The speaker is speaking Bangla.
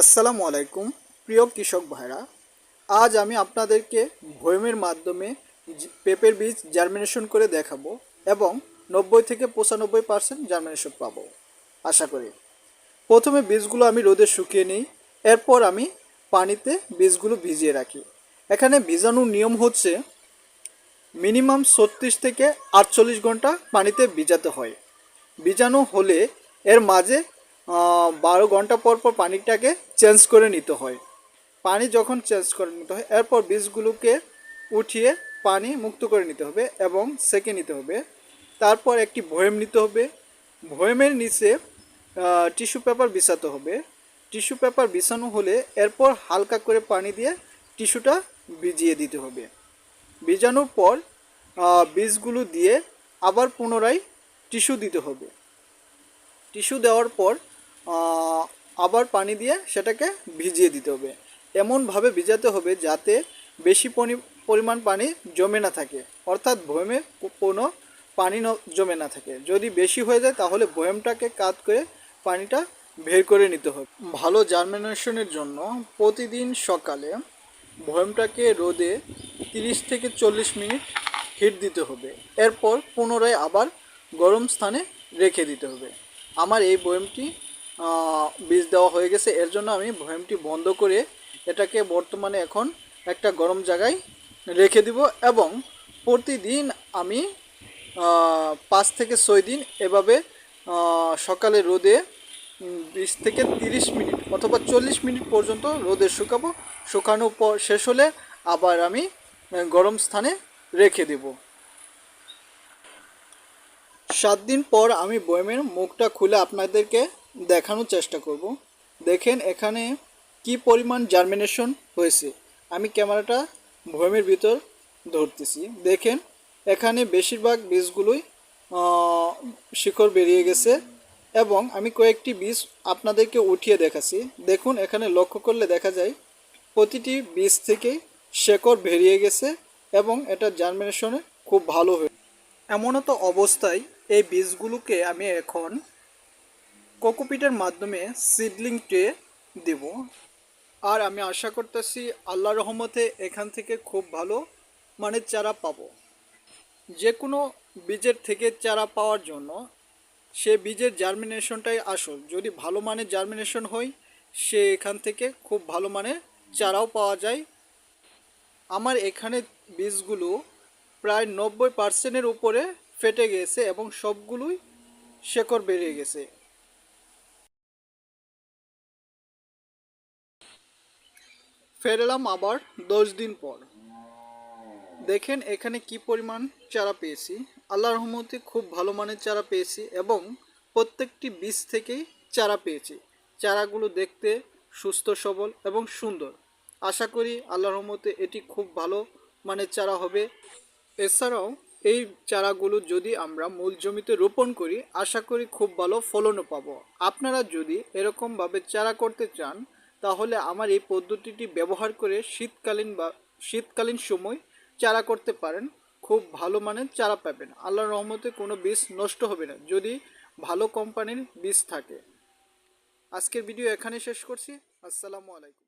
আসসালামু আলাইকুম, প্রিয় কৃষক ভাইরা। আজ আমি আপনাদেরকে ভয়েমের মাধ্যমে পেঁপের বীজ জার্মিনেশন করে দেখাবো এবং নব্বই থেকে পঁচানব্বই পার্সেন্ট জার্মিনেশন পাবো। আশা করি। প্রথমে বীজগুলো আমি রোদে শুকিয়ে নিই, এরপর আমি পানিতে বীজগুলো ভিজিয়ে রাখি। এখানে ভিজানোর নিয়ম হচ্ছে মিনিমাম ছত্রিশ থেকে আটচল্লিশ ঘণ্টা পানিতে ভিজাতে হয়। বীজাণু হলে এর মাঝে বারো ঘণ্টা পর পর পানিটাকে চেঞ্জ করে নিতে হয়। পানি যখন চেঞ্জ করে নিতে হয়, এরপর বীজগুলোকে উঠিয়ে পানি মুক্ত করে নিতে হবে এবং সেকে নিতে হবে। তারপর একটি ভয়েম নিতে হবে। ভয়েমের নিচে টিস্যু পেপার বিছাতে হবে। টিস্যু পেপার বিছানো হলে এরপর হালকা করে পানি দিয়ে টিস্যুটা ভিজিয়ে দিতে হবে। ভিজানোর পর বীজগুলো দিয়ে আবার পুনরায় টিস্যু দিতে হবে। টিস্যু দেওয়ার পর আবার পানি দিয়ে সেটাকে ভিজিয়ে দিতে হবে। এমনভাবে ভিজাতে হবে যাতে বেশি পরিমাণ পানি জমে না থাকে। অর্থাৎ ভয়েমে কোনো পানি জমে না থাকে। যদি বেশি হয়ে যায় তাহলে ভয়েমটাকে কাত করে পানিটা বের করে নিতে হবে। ভালো জার্মিনেশনের জন্য প্রতিদিন সকালে ভয়েমটাকে রোদে তিরিশ থেকে চল্লিশ মিনিট হিট দিতে হবে। এরপর পুনরায় আবার গরম স্থানে রেখে দিতে হবে। আমার এই বয়মটি বীজ দেওয়া হয়ে গেছে। এর জন্য আমি বয়মটি বন্ধ করে এটাকে বর্তমানে এখন একটা গরম জায়গায় রেখে দিব এবং প্রতিদিন আমি পাঁচ থেকে ছয় দিন এভাবে সকালে রোদে বিশ থেকে তিরিশ মিনিট অথবা চল্লিশ মিনিট পর্যন্ত রোদে শুকাবো। শুকানোর পর শেষ হলে আবার আমি গরম স্থানে রেখে দেবো। সাত দিন পর আমি বয়মের মুখটা খুলে আপনাদেরকে দেখানোর চেষ্টা করব। দেখেন এখানে কি পরিমাণ জার্মিনেশন হয়েছে। আমি ক্যামেরাটা বয়মের ভিতর ধরতেছি। দেখেন এখানে বেশিরভাগ বীজগুলোই শিকড় বেরিয়ে গেছে এবং আমি কয়েকটি বীজ আপনাদেরকে উঠিয়ে দেখাচ্ছি। দেখুন, এখানে লক্ষ্য করলে দেখা যায় প্রতিটি বীজ থেকেই শেকড় বেরিয়ে গেছে এবং এটা জার্মিনেশনে খুব ভালো হয়ে এমনতো অবস্থায় এই বীজগুলোকে আমি এখন কোকোপিটের মাধ্যমে সিডলিং ট্রে দেব। আর আমি আশা করতেছি আল্লাহ রহমতে এখান থেকে খুব ভালো মানের চারা পাবো। যে কোনো বীজের থেকে চারা পাওয়ার জন্য সে বীজের জার্মিনেশনটাই আসল। যদি ভালো মানের জার্মিনেশন হয়, সে এখান থেকে খুব ভালো মানের চারাও পাওয়া যায়। আমার এখানে বীজগুলো প্রায় নব্বই পার্সেন্টের উপরে ফেটে গেছে এবং সবগুলোই শেকড় বেরিয়ে গেছে। ফেরলাম আবার দশ দিন পর। দেখেন এখানে কি পরিমাণ চারা পেয়েছি। আল্লাহ রহমতে খুব ভালো মানের চারা পেয়েছি এবং প্রত্যেকটি বীজ থেকেই চারা পেয়েছি। চারাগুলো দেখতে সুস্থ, সবল এবং সুন্দর। আশা করি আল্লাহ রহমতে এটি খুব ভালো মানের চারা হবে। এছাড়াও এই চারাগুলো যদি আমরা মূল জমিতে রোপণ করি, আশা করি খুব ভালো ফলনও পাবো। আপনারা যদি এরকমভাবে চারা করতে চান তাহলে আমার এই পদ্ধতিটি ব্যবহার করে শীতকালীন বা শীতকালীন সময় চারা করতে পারেন। খুব ভালো মানের চারা পাবেন। আল্লাহর রহমতে কোনো বীজ নষ্ট হবে না, যদি ভালো কোম্পানির বীজ থাকে। আজকের ভিডিও এখানে শেষ করছি। আসসালামু আলাইকুম।